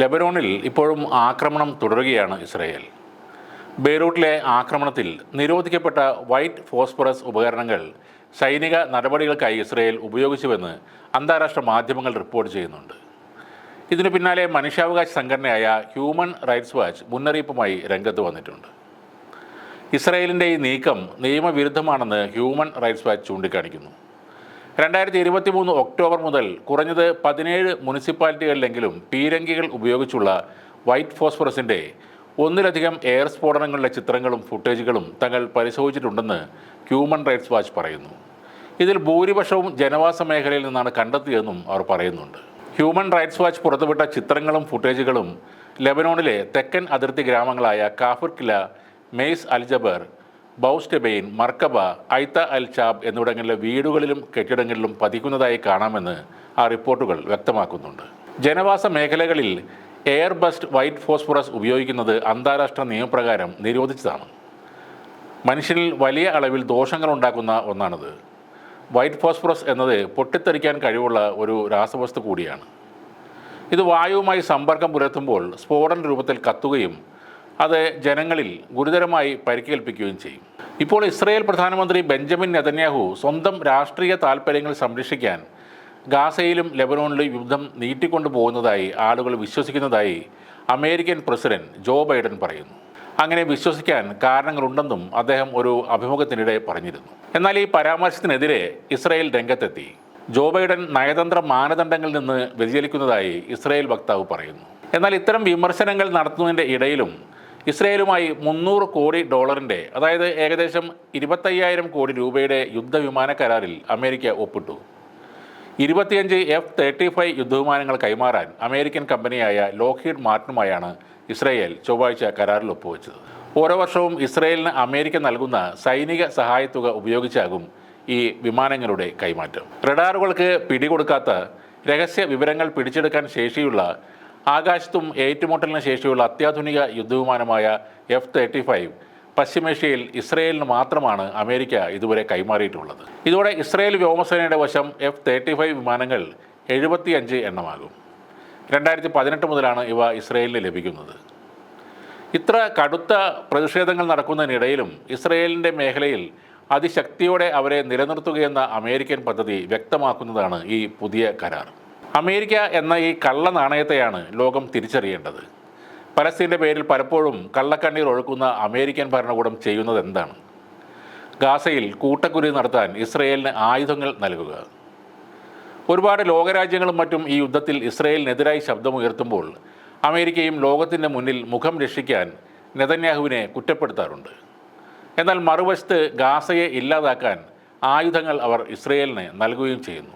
ലെബനോണിൽ ഇപ്പോഴും ആക്രമണം തുടരുകയാണ് ഇസ്രയേൽ. ബെയ്റൂട്ടിലെ ആക്രമണത്തിൽ നിരോധിക്കപ്പെട്ട വൈറ്റ് ഫോസ്ഫറസ് ഉപകരണങ്ങൾ സൈനിക നടപടികൾക്കായി ഇസ്രയേൽ ഉപയോഗിച്ചുവെന്ന് അന്താരാഷ്ട്ര മാധ്യമങ്ങൾ റിപ്പോർട്ട് ചെയ്യുന്നുണ്ട്. ഇതിനു പിന്നാലെ മനുഷ്യാവകാശ സംഘടനയായ ഹ്യൂമൻ റൈറ്റ്സ് വാച്ച് മുന്നറിയിപ്പുമായി രംഗത്ത് വന്നിട്ടുണ്ട്. ഇസ്രയേലിന്റെ ഈ നീക്കം നിയമവിരുദ്ധമാണെന്ന് ഹ്യൂമൻ റൈറ്റ്സ് വാച്ച് ചൂണ്ടിക്കാണിക്കുന്നു. രണ്ടായിരത്തി ഇരുപത്തി മൂന്ന് ഒക്ടോബർ മുതൽ കുറഞ്ഞത് പതിനേഴ് മുനിസിപ്പാലിറ്റികളിലെങ്കിലും പീരങ്കികൾ ഉപയോഗിച്ചുള്ള വൈറ്റ് ഫോസ്ഫറസിന്റെ ഒന്നിലധികം എയർ സ്ഫോടനങ്ങളുടെ ചിത്രങ്ങളും ഫുട്ടേജുകളും തങ്ങൾ പരിശോധിച്ചിട്ടുണ്ടെന്ന് ഹ്യൂമൻ റൈറ്റ്സ് വാച്ച് പറയുന്നു. ഇതിൽ ഭൂരിപക്ഷവും ജനവാസ മേഖലയിൽ നിന്നാണ് കണ്ടെത്തിയതെന്നും അവർ പറയുന്നുണ്ട്. ഹ്യൂമൻ റൈറ്റ്സ് വാച്ച് പുറത്തുവിട്ട ചിത്രങ്ങളും ഫുട്ടേജുകളും ലെബനോണിലെ തെക്കൻ അതിർത്തി ഗ്രാമങ്ങളായ കാഫുർക്കില മെയ്സ് അൽജബർ ബൗസ്റ്റെബെയിൻ മർക്കബ ഐത്ത അൽ ചാബ് എന്നിവിടങ്ങളിലെ വീടുകളിലും കെട്ടിടങ്ങളിലും പതിക്കുന്നതായി കാണാമെന്ന് ആ റിപ്പോർട്ടുകൾ വ്യക്തമാക്കുന്നുണ്ട്. ജനവാസ മേഖലകളിൽ എയർ ബസ്റ്റ് വൈറ്റ് ഫോസ്ഫറസ് ഉപയോഗിക്കുന്നത് അന്താരാഷ്ട്ര നിയമപ്രകാരം നിരോധിച്ചതാണ്. മനുഷ്യനിൽ വലിയ അളവിൽ ദോഷങ്ങൾ ഉണ്ടാക്കുന്ന ഒന്നാണിത്. വൈറ്റ് ഫോസ്ഫറസ് എന്നത് പൊട്ടിത്തെറിക്കാൻ കഴിവുള്ള ഒരു രാസവസ്തു കൂടിയാണ്. ഇത് വായുവുമായി സമ്പർക്കം പുലർത്തുമ്പോൾ സ്ഫോടന രൂപത്തിൽ കത്തുകയും അത് ജനങ്ങളിൽ ഗുരുതരമായി പരിക്കേൽപ്പിക്കുകയും ചെയ്യും. ഇപ്പോൾ ഇസ്രയേൽ പ്രധാനമന്ത്രി ബെഞ്ചമിൻ നെതന്യാഹു സ്വന്തം രാഷ്ട്രീയ താൽപ്പര്യങ്ങൾ സംരക്ഷിക്കാൻ ഗാസയിലും ലെബനോണിലും യുദ്ധം നീട്ടിക്കൊണ്ടു പോകുന്നതായി ആളുകൾ വിശ്വസിക്കുന്നതായി അമേരിക്കൻ പ്രസിഡന്റ് ജോ ബൈഡൻ പറയുന്നു. അങ്ങനെ വിശ്വസിക്കാൻ കാരണങ്ങളുണ്ടെന്നും അദ്ദേഹം ഒരു അഭിമുഖത്തിനിടെ പറഞ്ഞിരുന്നു. എന്നാൽ ഈ പരാമർശത്തിനെതിരെ ഇസ്രയേൽ രംഗത്തെത്തി. ജോ ബൈഡൻ നയതന്ത്ര മാനദണ്ഡങ്ങളിൽ നിന്ന് വ്യതിചലിക്കുന്നതായി ഇസ്രയേൽ വക്താവ് പറയുന്നു. എന്നാൽ ഇത്തരം വിമർശനങ്ങൾ നടത്തുന്നതിന്റെ ഇടയിലും ഇസ്രയേലുമായി മുന്നൂറ് കോടി ഡോളറിന്റെ അതായത് ഏകദേശം ഇരുപത്തയ്യായിരം കോടി രൂപയുടെ യുദ്ധവിമാന കരാറിൽ അമേരിക്ക ഒപ്പിട്ടു. ഇരുപത്തിയഞ്ച് എഫ് തേർട്ടി ഫൈവ് യുദ്ധവിമാനങ്ങൾ കൈമാറാൻ അമേരിക്കൻ കമ്പനിയായ ലോക്ഹീഡ് മാർട്ടിനുമായാണ് ഇസ്രയേൽ ചൊവ്വാഴ്ച കരാറിൽ ഒപ്പുവെച്ചത്. ഓരോ വർഷവും ഇസ്രയേലിന് അമേരിക്ക നൽകുന്ന സൈനിക സഹായത്തുക ഉപയോഗിച്ചാകും ഈ വിമാനങ്ങളുടെ കൈമാറ്റം. റഡാറുകൾക്ക് പിടികൊടുക്കാത്ത രഹസ്യ വിവരങ്ങൾ പിടിച്ചെടുക്കാൻ ശേഷിയുള്ള ആകാശത്തും ഏറ്റുമുട്ടലിന് ശേഷിയുള്ള അത്യാധുനിക യുദ്ധവിമാനമായ എഫ് തേർട്ടി ഫൈവ് പശ്ചിമേഷ്യയിൽ ഇസ്രയേലിന് മാത്രമാണ് അമേരിക്ക ഇതുവരെ കൈമാറിയിട്ടുള്ളത്. ഇതോടെ ഇസ്രയേൽ വ്യോമസേനയുടെ വശം എഫ് തേർട്ടി ഫൈവ് വിമാനങ്ങൾ എഴുപത്തിയഞ്ച് എണ്ണമാകും. രണ്ടായിരത്തി പതിനെട്ട് മുതലാണ് ഇവ ഇസ്രയേലിന് ലഭിക്കുന്നത്. ഇത്ര കടുത്ത പ്രതിഷേധങ്ങൾ നടക്കുന്നതിനിടയിലും ഇസ്രയേലിന്റെ മേഖലയിൽ അതിശക്തിയോടെ അവരെ നിലനിർത്തുകയെന്ന അമേരിക്കൻ പദ്ധതി വ്യക്തമാക്കുന്നതാണ് ഈ പുതിയ കരാർ. അമേരിക്ക എന്ന ഈ കള്ള നാണയത്തെയാണ് ലോകം തിരിച്ചറിയേണ്ടത്. പലസ്തീന്റെ പേരിൽ പലപ്പോഴും കള്ളക്കണ്ണീർ ഒഴുക്കുന്ന അമേരിക്കൻ ഭരണകൂടം ചെയ്യുന്നത് എന്താണ് ഗാസയിൽ കൂട്ടക്കുരു നടത്താൻ ഇസ്രയേലിന് ആയുധങ്ങൾ നൽകുക. ഒരുപാട് ലോകരാജ്യങ്ങളും മറ്റും ഈ യുദ്ധത്തിൽ ഇസ്രയേലിനെതിരായി ശബ്ദമുയർത്തുമ്പോൾ അമേരിക്കയും ലോകത്തിന്റെ മുന്നിൽ മുഖം രക്ഷിക്കാൻ നെതന്യാഹുവിനെ കുറ്റപ്പെടുത്താറുണ്ട്. എന്നാൽ മറുവശത്ത് ഗാസയെ ഇല്ലാതാക്കാൻ ആയുധങ്ങൾ അവർ ഇസ്രയേലിന് നൽകുകയും ചെയ്യുന്നു.